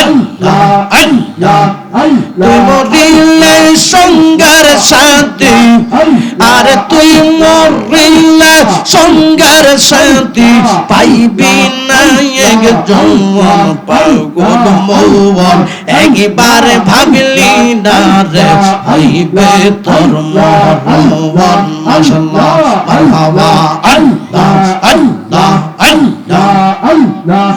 আল্লাহ আল্লাহ তুই মরিলে সঙ্গার সাথে আর তুই মরিলে সঙ্গার সাথে পাইবি না এক জন্ম পাগল মৌবন। একবার ভাবলি না রে হইবে তোর মরণ মাশাআল্লাহ মারহাবা। আল্লাহ আল্লাহ আল্লাহ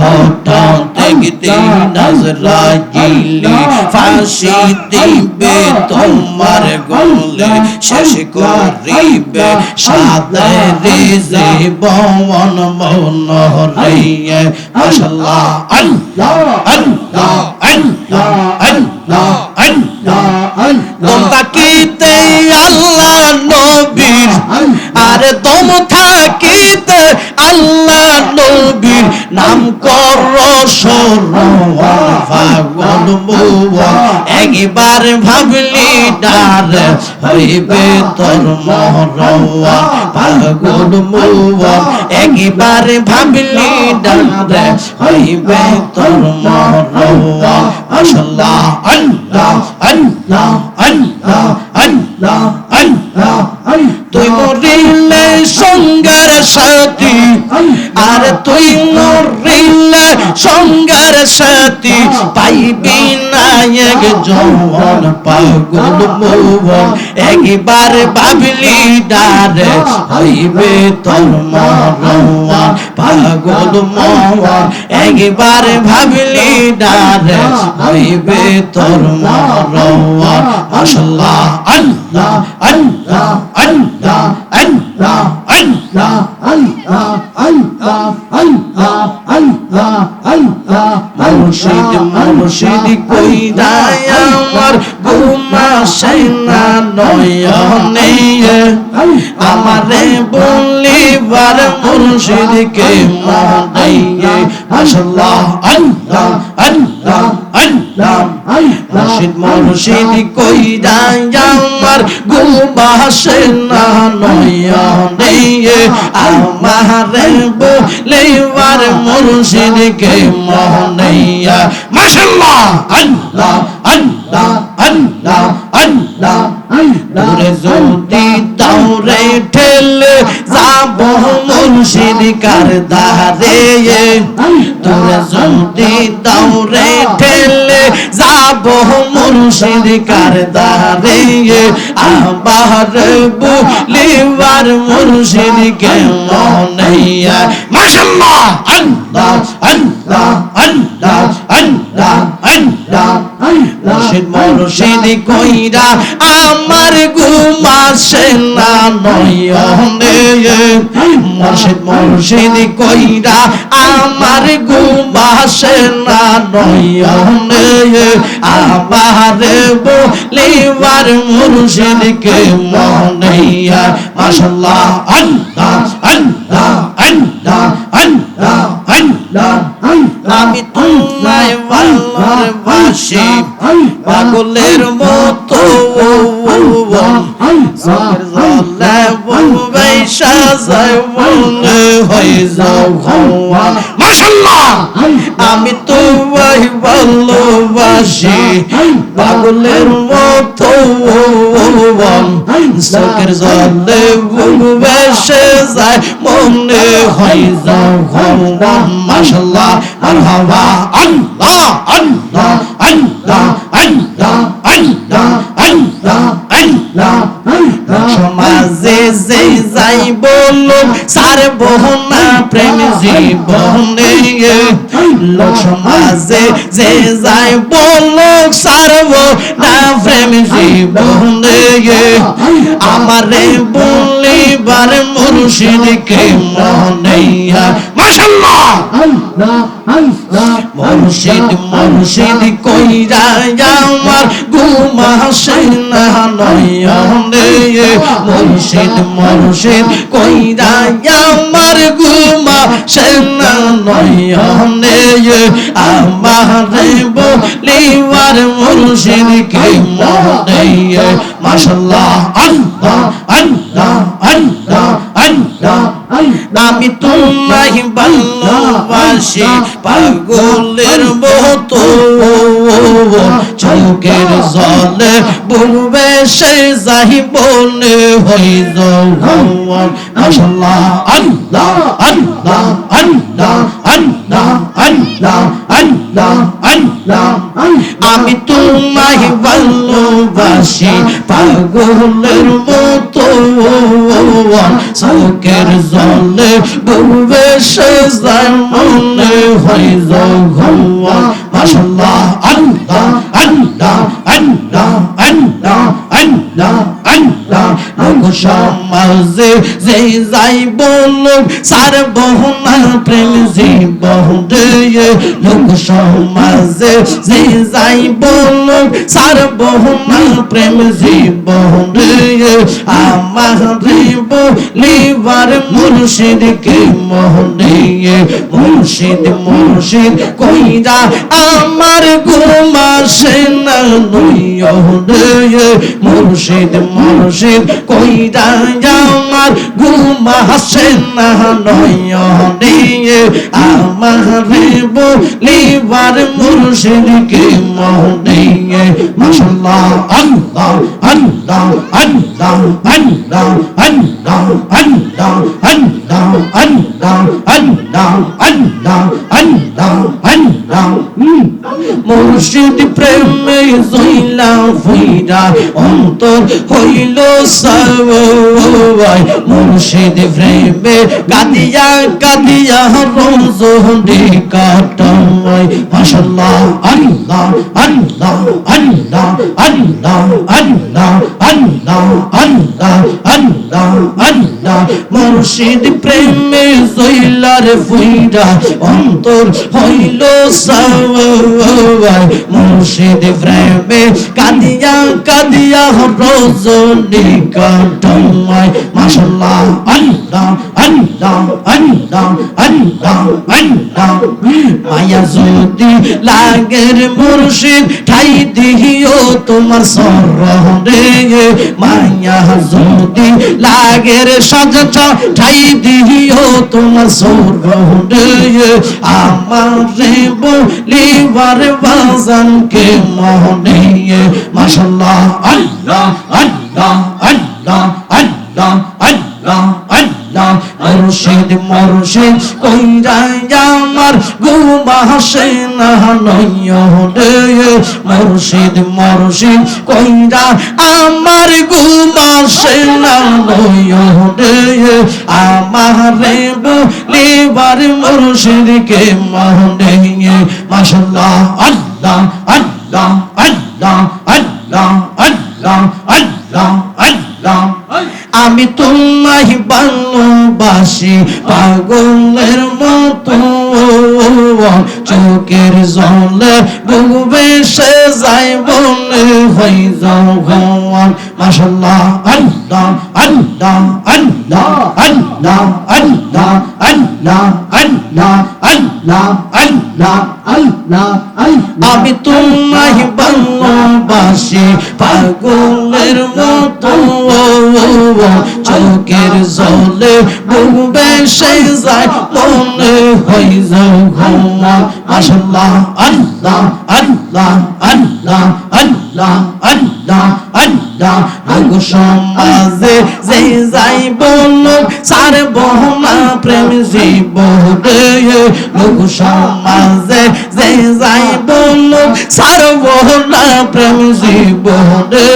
হঠাৎ দেখতে নজরাইলি ফাঁসি দিবে তোমার গলে শেষ করিবে সাথে রিজে বমন মন আল্লাহ আল্লাহ আল্লাহ আল্লাহ আল্লাহ নবীর, আর দম থাকিতে আল্লাহ নবীর নাম কর একবার ভাবলি ডার হইবে তোর মহরওয়া। পাগল মৌয়া, একবার ভাবলি ডার হইবে তোর মহরওয়া। মাশাআল্লাহ আল্লাহ আল্লাহ আল্লাহ আল্লাহ আল্লাহ। তুই মরিলে সঙ্গার সাথী। আর তুই মরিলে সঙ্গার সাথী। পাইবি না এক জওয়ান পাগল মৌবন। একবার ভাবলি ডারে হইবে তোর মরওয়া পাগল মৌবন। একবার ভাবলি ডারে হইবে তোর মরওয়া মাশাআল্লাহ আল্লাহ আল্লাহ আল্লাহ আল্লাহ আল্লাহ মুর্শিদ মুর্শিদ কই যায় আমার ঘুমাসে না নয়নে আমারে বলিবার মুর্শিদকে মহাদাইয়ে মাশাআল্লাহ আল্লাহ আল্লাহ আল্লাহ মুর্শিদ মুর্শিদ কই যায় আমার ঘুমাসে না নয়নে আমারে বলিবার মুর্শিদকে মহাদাইয়া মাশাআল্লাহ আল্লাহ আল্লাহ আল্লাহ আল্লাহ। দূরে যদি দৌড়ে ঠেলে যাব মুর্শিদ কার দারে দূরে দৌড়ে ঠেলে যাব মুর্শিদ কার দারে আবার বুলিবার মুর্শিদ কে মনাইয়া মাশাআল্লাহ আল্লাহ আল্লাহ আল্লাহ আল্লাহ আল্লাহ। মুর্শিদ মুর্শিদ কইরা আমার ঘুমাসে না নয়নে মুর্শিদ মুর্শিদ কইরা আমার ঘুমাসে না নয়নে আমার বলিবার মুর্শিদকে মনাইয়া মাশাআল্লাহ আল্লাহ আল্লাহ আল্লাহ আল্লাহ আল্লাহ। আমি তোমায় ভালোবাসি, পাগলের আমি তোমায় ভালোবাসি পাগলের মতো চোখের জলে বলবে সাজায় মনে হয়ে যাও হওয়া মাশাআল্লাহ আল্লাহ আল্লাহ আল্লাহ আল্লাহ আল্লাহ আল্লাহ যে যাই বলো সার বহনা প্রেম জীবনে লোক যে যাই বলো সারব না, প্রেম জীবনে আমারে বলিবার মুর্শিদকে মনে মুর্শিদ মুর্শিদ কইরা আমার ঘুমাসে না নয়নে। মুর্শিদ মুর্শিদ কইরা আমার ঘুমাসে না নয়নে। আমার বলিবার মাশাআল্লাহ আল্লাহ আল্লাহ আল্লাহ আল্লাহ আল্লাহ। আমি তোমায় ভালোবাসি পাগলের মতো। চোখের জলে বলবে সে যাই বলে হই মাশাআল্লাহ আল্লাহ আল্লাহ আল্লাহ আল্লাহ আল্লাহ আল্লাহ আল্লাহ আমি তোমায় ভালোবাসি পাগলের মতো চোখের জলে ডুবে সেজদার মনে হয় যখন। মাশাআল্লাহ আল্লাহ আল্লাহ। সমাজে যে যাই বলুক সার বহুনা প্রেম জীবন রে লোক সমাজে যে যাই বলুক সার বহুনা প্রেম জীবন রে আমার বলিবার মুর্শিদ কে মোহনে? মুর্শিদ মুর্শিদ, কইরা আমার ঘুমাসে না নয়নে মুর্শিদ মুর্শিদ, কইরা আমার ঘুমাসে না নয়নে আমার বলিবার মুর্শিদ কে মোহনে মাশাআল্লাহ আল্লাহ মুর্শিদ প্রেমে জইলা ফুইরা অন্তর হইল সবাই মুর্শিদ প্রেমে কাদিয়া কাদিয়া রোজে কাটাই মাশাআল্লাহ আল্লাহ আল্লাহ আল্লাহ আল্লাহ আল্লাহ আল্লাহ আল্লাহ আল্লাহ আল্লাহ মুর্শিদ প্রেমে জইলার ফুইরা অন্তর হইল সবাই মুর্শিদ প্রেমে কাদিয়া কাদিয়া রজনী কাটাই মাশাআল্লাহ আল্লাহ আল্লাহ আল্লাহ আল্লাহ আল্লাহ মায়া যদি লাগের মুর্শিদ ঠাই দিও তোমার সরহরে মায়া যদি লাগের সাজচ ঠাই দিও তোমার সরহরে আমার বলিবার বাজানকে মনে। মাশাল্লাহ, আল্লাহ আল্লাহ আল্লাহ আল্লাহ। আল্লাহ আল্লাহ মুর্শিদ মুর্শিদ কইরা আমার ঘুমাসে না নয়নে মুর্শিদ মুর্শিদ কইরা আমার ঘুমাসে না নয়নে আমারে বলিবার মুর্শিদকে মনে? মাশাআল্লাহ, আল্লাহ আল্লাহ আল্লাহ আল্লাহ আল্লাহ। আল্লাহ আল্লাহ আমি তোমায় ভালোবাসি, পাগলের মতো। চোখের জলে ডুবে সে যাই বলে হই যাও ভগবান। মাশাল্লাহ আল্লাহ আল্লাহ আল্লাহ আল্লাহ আল্লাহ আল্লাহ আল্লাহ আল্লাহ আল্লাহ আল্লাহ আল্লাহ। আমি তোমায় ভালোবাসি পাগলের মতো চোখের জলে ডুবে সে যায় মনে হই যাও ঘুমা মাশাল্লাহ আল্লাহ আল্লাহ আল্লাহ আল্লাহ আল্লাহ আল্লাহ আগো সমাজে যে যাই বলো সার বহনা প্রেম জীবনে লোক সমাজে যে যাই বলো সার বহনা প্রেম জীবনে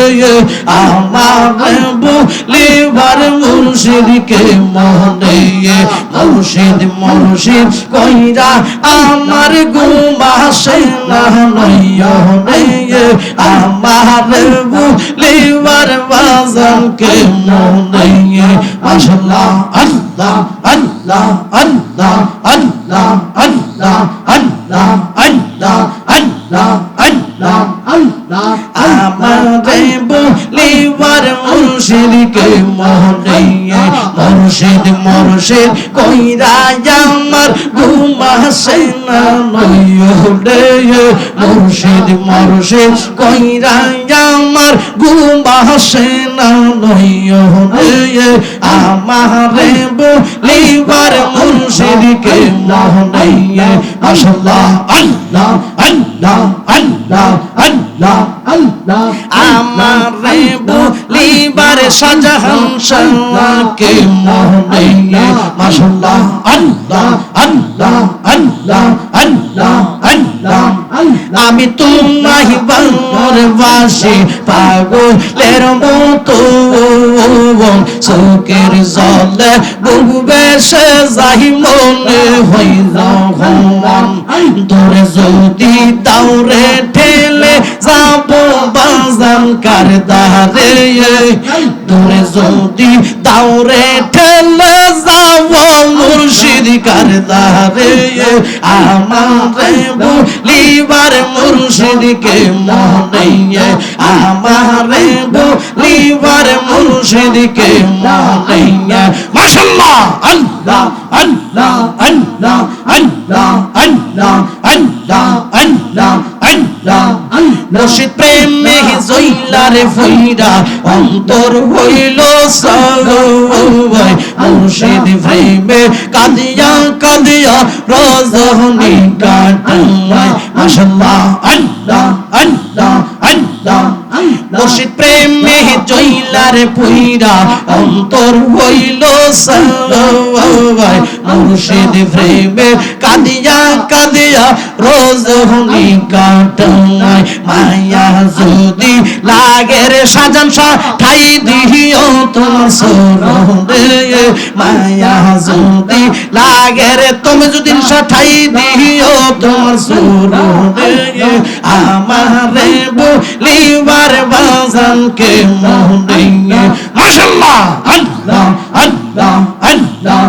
আমার বলিবার মুর্শিদকে মনে, মুর্শিদ মুর্শিদ কইরা আমার ঘুমাসে না নয়নে, আমার বলিবার বাজানকে মনে মাশাআল্লাহ আল্লাহ আল্লাহ আল্লাহ আল্লাহ আল্লাহ আল্লাহ আল্লাহ আল্লাহ আল্লাহ আল্লাহ আমারে বলিবার মুর্শিদকে মনে মুর্শিদ মুর্শিদ কইরা আমার আর গুমা হাসাইনা নয়ুডে মুর্শিদ মুর্শিদ কইরা আমার গুমা হাসাইনা নয়ুডে আমারে বলিবার মুর্শিদ কে নহনাইয়ে মাশাআল্লাহ আল্লাহ আল্লাহ আল্লাহ আল্লাহ আল্লাহ। আমারে আল্লাহ আল্লাহ আল্লাহ আল্লাহ আমি তোমায় ভালোবাসি, পাগলের মতো। চোখের জলে বুবে সে যাই মনে হই রহমান তোরে যদি দাউরে ঠেলে যাব বাজান কার দারে তোরে যদি দাউরে ঠেলে যাব মুর্শিদ কার দারে আমারে বলিবার মুর্শিদকে মনে আমারে বলিবার মুর্শিদকে মনে মাশাআল্লাহ আল্লাহ আল্লাহ আল্লাহ আল্লাহ আল্লাহ আল্লাহ আল্লাহ আল্লাহ। মুর্শিদ প্রেমে জইলারে ফইরা অন্তর হইল সবাই মুর্শিদ প্রেমে কাঁদিয়া কাঁদিয়া রজনী কাটাই মাশাআল্লাহ আল্লাহ আল্লাহ আল্লাহ। মুর্শিদ প্রেমে জইলার পুইরা অন্তর হইল সবাই মুর্শিদ প্রেমে কাঁদিয়া কাঁদিয়া রোজ হনি কাটাই মায়া যদি লাগে রে সাজান ঠাই দিও তোমার সরদে মায়া যদি লাগে রে তুমি যদি ঠাই দিও তোমার সরদে আমারে বলিবার বাজানকে মনে মাশাল্লাহ আল্লাহ আল্লাহ আল্লাহ।